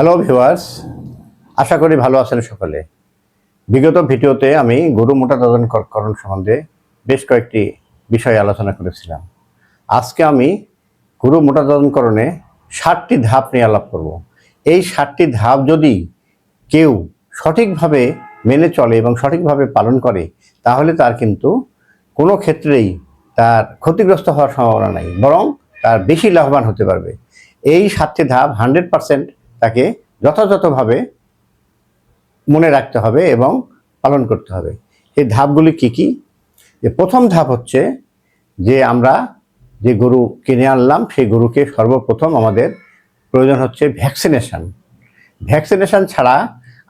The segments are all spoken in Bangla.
হ্যালো ভিউয়ার্স আশা করি ভালো আছেন সকলে। বিগত ভিডিওতে আমি গরু মোটা তদন্তকরণ সম্বন্ধে বেশ কয়েকটি বিষয় আলোচনা করেছিলাম। আজকে আমি গরু মোটা তদন্তকরণে ষাটটি ধাপ নিয়ে আলাপ করব। এই ষাটটি ধাপ যদি কেউ সঠিকভাবে মেনে চলে এবং সঠিকভাবে পালন করে, তাহলে তার কিন্তু কোনো ক্ষেত্রেই তার ক্ষতিগ্রস্ত হওয়ার সম্ভাবনা নাই, বরং তার বেশি লাভবান হতে পারবে। এই সাতটি ধাপ হান্ড্রেড পারসেন্ট তাকে যথাযথভাবে মনে রাখতে হবে এবং পালন করতে হবে। এই ধাপগুলি কি কি? যে প্রথম ধাপ হচ্ছে যে আমরা যে গরু কিনে আনলাম, সেই গরুকে সর্বপ্রথম আমাদের প্রয়োজন হচ্ছে ভ্যাকসিনেশন। ভ্যাকসিনেশন ছাড়া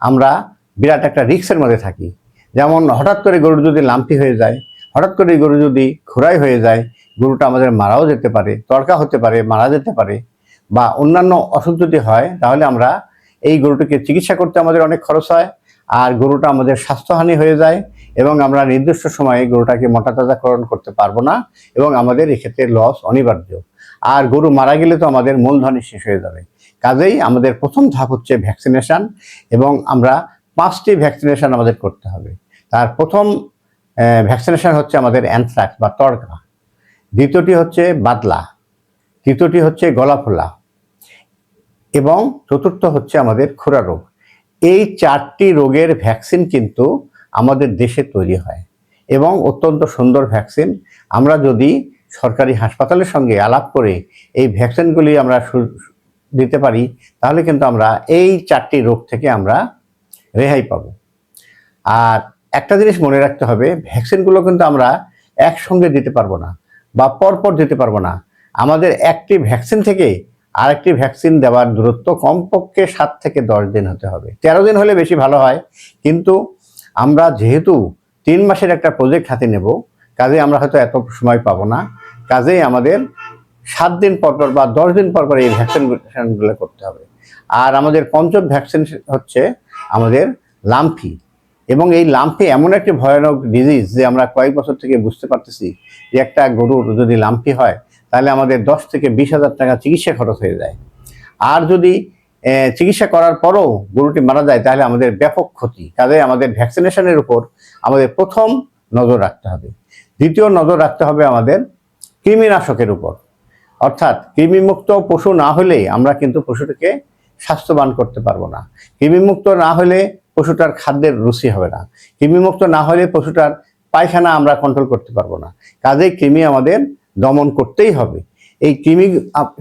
আমরা বিরাট একটা রিক্সের মধ্যে থাকি। যেমন হঠাৎ করে গরু যদি লাম্পি হয়ে যায়, হঠাৎ করে গরু যদি খোরাই হয়ে যায়, গরুটা আমাদের মারাও যেতে পারে, তড়কা হতে পারে, মারা যেতে পারে। বা অন্যান্য অসুখ যদি হয়, তাহলে আমরা এই গরুটিকে চিকিৎসা করতে আমাদের অনেক খরচ হয়। আর গরুটা আমাদের স্বাস্থ্যহানি হয়ে যায় এবং আমরা নির্দিষ্ট সময়ে গরুটাকে মোটা তাজাকরণ করতে পারব না এবং আমাদের এক্ষেত্রে লস অনিবার্য। আর গরু মারা গেলে তো আমাদের মূলধনই শেষ হয়ে যাবে। কাজেই আমাদের প্রথম ধাপ হচ্ছে ভ্যাকসিনেশন এবং আমরা পাঁচটি ভ্যাকসিনেশন আমাদের করতে হবে। তার প্রথম ভ্যাকসিনেশন হচ্ছে আমাদের অ্যানথ্রাক্স বা তড়কা। দ্বিতীয়টি হচ্ছে বাদলা। তৃতীয়টি হচ্ছে গলা ফোলা এবং চতুর্থ হচ্ছে আমাদের খোরা রোগ। এই চারটি রোগের ভ্যাকসিন কিন্তু আমাদের দেশে তৈরি হয় এবং অত্যন্ত সুন্দর ভ্যাকসিন। আমরা যদি সরকারি হাসপাতালের সঙ্গে আলাপ করে এই ভ্যাকসিনগুলি আমরা দিতে পারি, তাহলে কিন্তু আমরা এই চারটি রোগ থেকে আমরা রেহাই পাব। আর একটা জিনিস মনে রাখতে হবে, ভ্যাকসিনগুলো কিন্তু আমরা একসঙ্গে দিতে পারব না বা পরপর দিতে পারব না। আমাদের একটি ভ্যাকসিন থেকে আরেকটি ভ্যাকসিন দেওয়ার দূরত্ব কমপক্ষে সাত থেকে দশ দিন হতে হবে। তেরো দিন হলে বেশি ভালো হয়, কিন্তু আমরা যেহেতু তিন মাসের একটা প্রজেক্ট হাতে নেব, কাজে আমরা হয়তো এত সময় পাবো না কাজেই আমাদের সাত দিন পর পর বা দশ দিন পর পর এই ভ্যাকসিনেশনগুলো করতে হবে। আর আমাদের পঞ্চম ভ্যাকসিন হচ্ছে আমাদের লাম্ফি। এবং এই লাম্ফি এমন একটি ভয়ানক ডিজিজ যে আমরা কয়েক বছর থেকে বুঝতে পারতেছি যে একটা গরুর যদি লাম্ফি হয় তাহলে আমাদের দশ থেকে বিশ হাজার টাকা চিকিৎসা খরচ হয়ে যায়। আর যদি চিকিৎসা করার পরও গরুটি মারা যায়, তাহলে আমাদের ব্যাপক ক্ষতি। কাজে আমাদের ভ্যাকসিনেশনের উপর আমাদের প্রথম নজর রাখতে হবে। দ্বিতীয় নজর রাখতে হবে আমাদের কৃমিনাশকের উপর। অর্থাৎ কৃমিমুক্ত পশু না হলে আমরা কিন্তু পশুটিকে স্বাস্থ্যবান করতে পারব না। কৃমিমুক্ত না হলে পশুটার খাদ্যের রুচি হবে না। কৃমিমুক্ত না হলে পশুটার পায়খানা আমরা কন্ট্রোল করতে পারব না। কাজেই কৃমি আমাদের দমন করতেই হবে। এই কৃমি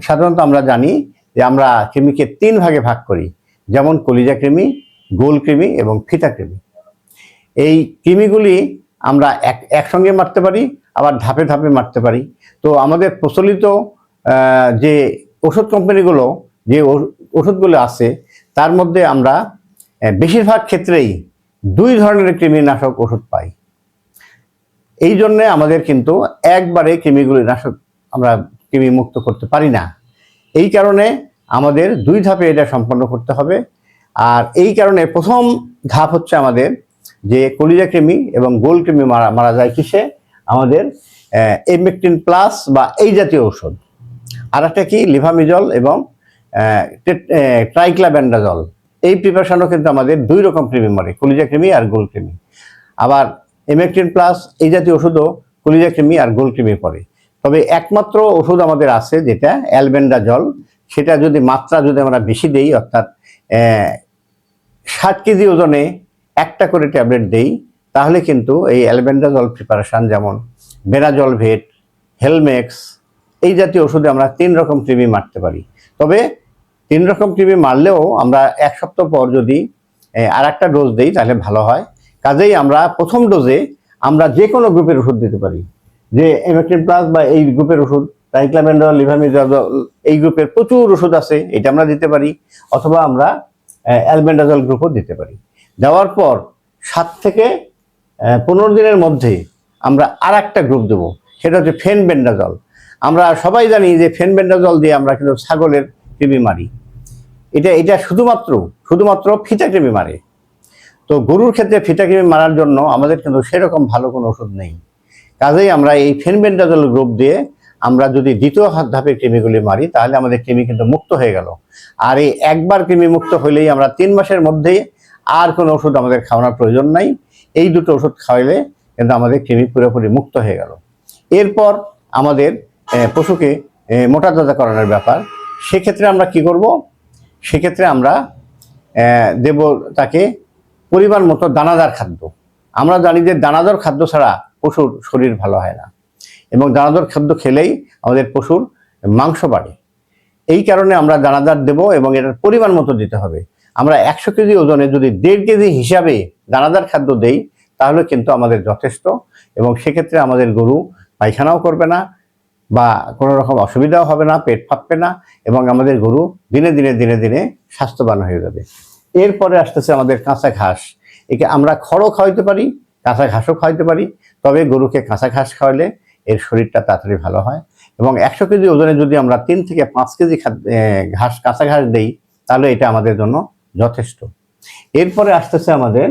সাধারণত আমরা জানি যে আমরা কৃমিকে তিন ভাগে ভাগ করি, যেমন কলিজা কৃমি, গোল কৃমি এবং ফিতা কৃমি। এই কৃমিগুলি আমরা এক, একসঙ্গে মারতে পারি, আবার ধাপে ধাপে মারতে পারি। তো আমাদের প্রচলিত যে ওষুধ কোম্পানিগুলো, যে ওষুধগুলো আছে, তার মধ্যে আমরা বেশিরভাগ ক্ষেত্রেই দুই ধরনের কৃমিনাশক ওষুধ পাই। এই জন্যে আমাদের কিন্তু একবারে কৃমিগুলি নাশক আমরা কৃমি মুক্ত করতে পারি না। এই কারণে আমাদের দুই ধাপে এটা সম্পন্ন করতে হবে। আর এই কারণে প্রথম ধাপ হচ্ছে আমাদের যে কলিজা কৃমি এবং গোল কৃমি মারা মারা যায় কিসে? আমাদের এমেকটিন প্লাস বা এই জাতীয় ঔষধ। আর একটা কি? লিভামিজল এবং ট্রাইক্লাব্যান্ডাজল এই প্রিপারেশনও কিন্তু আমাদের দুই রকম কৃমি মারে, কলিজা কৃমি আর গোল কৃমি। আবার এমেকটিন প্লাস এই জাতীয় ওষুধও কলিজা কৃমি আর গোলক্রিমি পড়ে। তবে একমাত্র ওষুধ আমাদের আছে যেটা অ্যালবেন্ডা জল সেটা যদি মাত্রা যদি আমরা বেশি দেই, অর্থাৎ ষাট কেজি ওজনে একটা করে ট্যাবলেট দেই, তাহলে কিন্তু এই অ্যালবেন্ডাজল প্রিপারেশান যেমন বেনাজল ভেট হেলমেক্স এই জাতীয় ওষুধে আমরা তিন রকম কৃমি মারতে পারি। তবে তিন রকম কৃমি মারলেও আমরা এক সপ্তাহ পর যদি আর একটা ডোজ দিই, তাহলে ভালো হয়। কাজেই আমরা প্রথম ডোজে আমরা যে কোনো গ্রুপের ওষুধ দিতে পারি। যে এমেক্টিন প্লাস বা এই গ্রুপের ওষুধ টাইক্লামেন্ডল লিভামিজল এই গ্রুপের প্রচুর ওষুধ আছে, এটা আমরা দিতে পারি, অথবা আমরা অ্যালবেন্ডাজল গ্রুপও দিতে পারি। দেওয়ার পর সাত থেকে পনেরো দিনের মধ্যে আমরা আর একটা গ্রুপ দেবো, সেটা হচ্ছে ফেনবেন্ডাজল আমরা সবাই জানি যে ফেনবেন্ডাজল দিয়ে আমরা কিন্তু ছাগলের কৃমি মারি। এটা এটা শুধুমাত্র শুধুমাত্র ফিতা কৃমি মারে। তো গরুর ক্ষেত্রে ফিতা কৃমি মারার জন্য আমাদের কিন্তু সেরকম ভালো কোনো ওষুধ নেই। কাজেই আমরা এই ফেনবেন্ডাজল গ্রুপ দিয়ে আমরা যদি দ্বিতীয় হাত ধাপে কৃমিগুলি মারি, তাহলে আমাদের কৃমি কিন্তু মুক্ত হয়ে গেল। আর এই একবার কৃমি মুক্ত হইলেই আমরা তিন মাসের মধ্যেই আর কোনো ওষুধ আমাদের খাওয়ানোর প্রয়োজন নাই। এই দুটো ওষুধ খাওয়াইলে কিন্তু আমাদের কৃমি পুরোপুরি মুক্ত হয়ে গেল। এরপর আমাদের পশুকে মোটা তাজা করানোর ব্যাপার। সেক্ষেত্রে আমরা কি করব? সেক্ষেত্রে আমরা দেব তাকে পরিমাণ মতো দানাদার খাদ্য। আমরা জানি যে দানাদার খাদ্য ছাড়া পশুর শরীর ভালো হয় না। এবং দানাদার খাদ্য খেলেই আমাদের পশুর মাংস বাড়ে। এই কারণে আমরা দানাদার দেব এবং এটার পরিমাণ মতো দিতে হবে। আমরা একশো কেজি ওজনে যদি দেড় কেজি হিসাবে দানাদার খাদ্য দেই, তাহলে কিন্তু আমাদের যথেষ্ট। এবং সেক্ষেত্রে আমাদের গরু পায়খানাও করবে না বা কোনো রকম অসুবিধাও হবে না, পেট ফাঁপবে না এবং আমাদের গরু দিনে দিনে দিনে দিনে স্বাস্থ্যবান হয়ে যাবে। এরপরে আসতেছে আমাদের কাঁচা ঘাস। একে আমরা খড়ও খাওয়াইতে পারি, কাঁচা ঘাসও খাওয়াইতে পারি, তবে গরুকে কাঁচা ঘাস খাওয়ালে এর শরীরটা তাড়াতাড়ি ভালো হয়। এবং একশো কেজি ওজনে যদি আমরা তিন থেকে পাঁচ কেজি ঘাস, কাঁচা ঘাস দেই, তাহলে এটা আমাদের জন্য যথেষ্ট। এরপরে আসতেছে আমাদের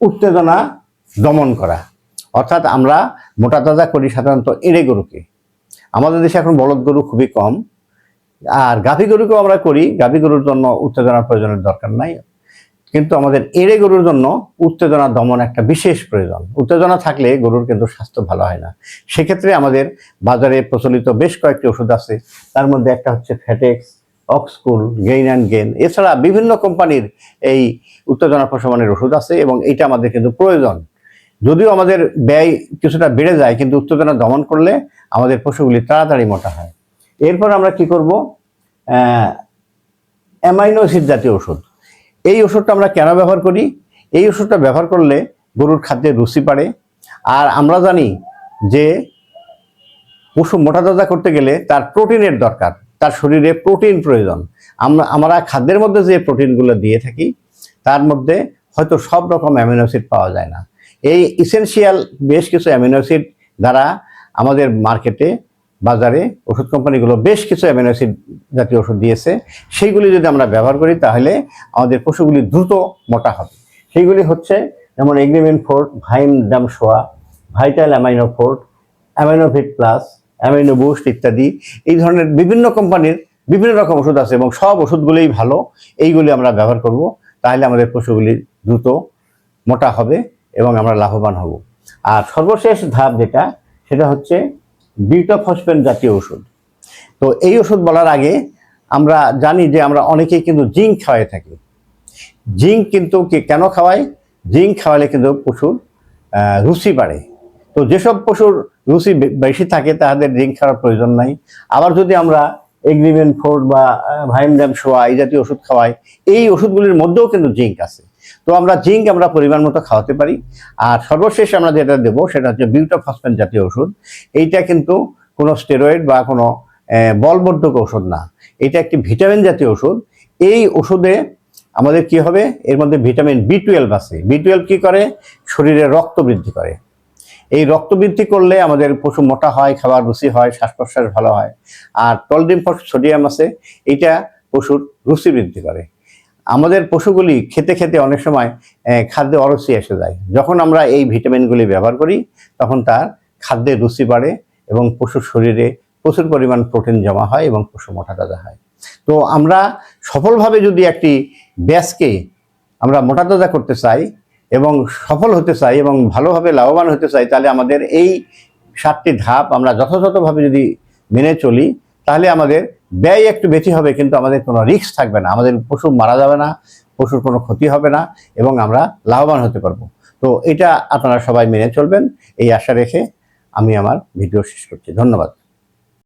উত্তেজনা দমন করা। অর্থাৎ আমরা মোটা তাজা করি সাধারণত এড়ে গরুকে। আমাদের দেশে এখন বলদ গরু খুবই কম। আর গাভী গরুকেও আমরা করি। গাভী গরুর জন্য উত্তেজনার প্রয়োজনের দরকার নাই। কিন্তু আমাদের এড়ে গরুর জন্য উত্তেজনা দমন একটা বিশেষ প্রয়োজন। উত্তেজনা থাকলে গরুর কিন্তু স্বাস্থ্য ভালো হয় না। সেক্ষেত্রে আমাদের বাজারে প্রচলিত বেশ কয়েকটি ওষুধ আছে। তার মধ্যে একটা হচ্ছে Fatex Oxcool gain and gain এছাড়া বিভিন্ন কোম্পানির এই উত্তেজনা প্রশমনের ওষুধ আছে এবং এটা আমাদের কিন্তু প্রয়োজন। যদিও আমাদের ব্যয় কিছুটা বেড়ে যায়, কিন্তু উত্তেজনা দমন করলে আমাদের পশুগুলি তাড়াতাড়ি মোটা হয়। এরপর আমরা কি করব? অ্যামাইনো অ্যাসিড জাতীয় ওষুধ। এই ওষুধটা আমরা কেন ব্যবহার করি? এই ওষুধটা ব্যবহার করলে গরুর খাদ্যে রুচি বাড়ে। আর আমরা জানি যে পশু মোটা তাজা করতে গেলে তার প্রোটিনের দরকার। তার শরীরে প্রোটিন প্রয়োজন। আমরা আমরা খাদ্যের মধ্যে যে প্রোটিনগুলো দিয়ে থাকি, তার মধ্যে হয়তো সব রকম অ্যামিনো অ্যাসিড পাওয়া যায় না। এই ইসেনশিয়াল বেশ কিছু অ্যামিনো অ্যাসিড দ্বারা আমাদের মার্কেটে বাজারে ওষুধ কোম্পানিগুলো বেশ কিছু অ্যামিনো অ্যাসিড জাতীয় ওষুধ দিয়েছে। সেইগুলি যদি আমরা ব্যবহার করি, তাহলে আমাদের পশুগুলি দ্রুত মোটা হবে। সেইগুলি হচ্ছে যেমন এগ্রিমেন্ট ফোর্ট ভাইম ডামসোয়া vital amino forte aminovit plus amino boost ইত্যাদি। এই ধরনের বিভিন্ন কোম্পানির বিভিন্ন রকম ওষুধ আছে এবং সব ওষুধগুলোই ভালো। এইগুলি আমরা ব্যবহার করব, তাহলে আমাদের পশুগুলি দ্রুত মোটা হবে এবং আমরা লাভবান হব। আর সর্বশেষ ধাপ যেটা, সেটা হচ্ছে বিউটাফসফেন জাতীয় ওষুধ। তো এই ওষুধ বলার আগে আমরা জানি যে আমরা অনেকেই কিন্তু জিঙ্ক খাওয়াই থাকি। জিঙ্ক কিন্তু কে কেন খাওয়াই জিঙ্ক খাওয়ালে কিন্তু পশুর রুচি বাড়ে। তো যেসব পশুর রুচি বেশি থাকে তাদের জিঙ্ক খাওয়ার প্রয়োজন নাই। আবার যদি আমরা এগ্রিমেন্ট ফোর্ড বা ভাইমডাম শোয়া এই জাতীয় ওষুধ খাওয়াই এই ওষুধগুলির মধ্যেও কিন্তু জিঙ্ক আছে। তো আমরা জিঙ্ক আমরা পরিমাণ মতো খাওয়াতে পারি। আর সর্বশেষ আমরা যেটা দেবো সেটা হচ্ছে বিউটাফসফেন জাতীয় ওষুধ। এইটা কিন্তু কোনো স্টেরয়েড বা কোনো বলবর্ধক ওষুধ না। এটা একটি ভিটামিন জাতীয় ওষুধ। এই ওষুধে আমাদের কি হবে? এর মধ্যে ভিটামিন বি টুয়েলভ আছে। বি টুয়েলভ কী করে? শরীরে রক্ত বৃদ্ধি করে। এই রক্ত বৃদ্ধি করলে আমাদের পশু মোটা হয়, খাবার রুচি হয় শ্বাস প্রশ্বাস ভালো হয়। আর টলডিম সোডিয়াম আছে, এটা পশুর রুচি বৃদ্ধি করে। আমাদের পশুগুলি খেতে খেতে অনেক সময় খাদ্যে অরুচি এসে যায়। যখন আমরা এই ভিটামিনগুলি ব্যবহার করি, তখন তার খাদ্যে রুচি বাড়ে এবং পশুর শরীরে প্রচুর পরিমাণ প্রোটিন জমা হয় এবং পশু মোটা তাজা হয়। তো আমরা সফলভাবে যদি একটি ব্যাসকে আমরা মোটা তাজা করতে চাই এবং সফল হতে চাই এবং ভালোভাবে লাভবান হতে চাই, তাহলে আমাদের এই সাতটি ধাপ আমরা যথাযথভাবে যদি মেনে চলি, তাহলে আমাদের ব্যয় একটু বেশি হবে, কিন্তু আমাদের কোনো রিস্ক থাকবে না। আমাদের পশু মারা যাবে না, পশুর কোনো ক্ষতি হবে না এবং আমরা লাভবান হতে পারব। তো এটা আপনারা সবাই মেনে চলবেন, এই আশা রেখে আমি আমার ভিডিও শেষ করছি। ধন্যবাদ।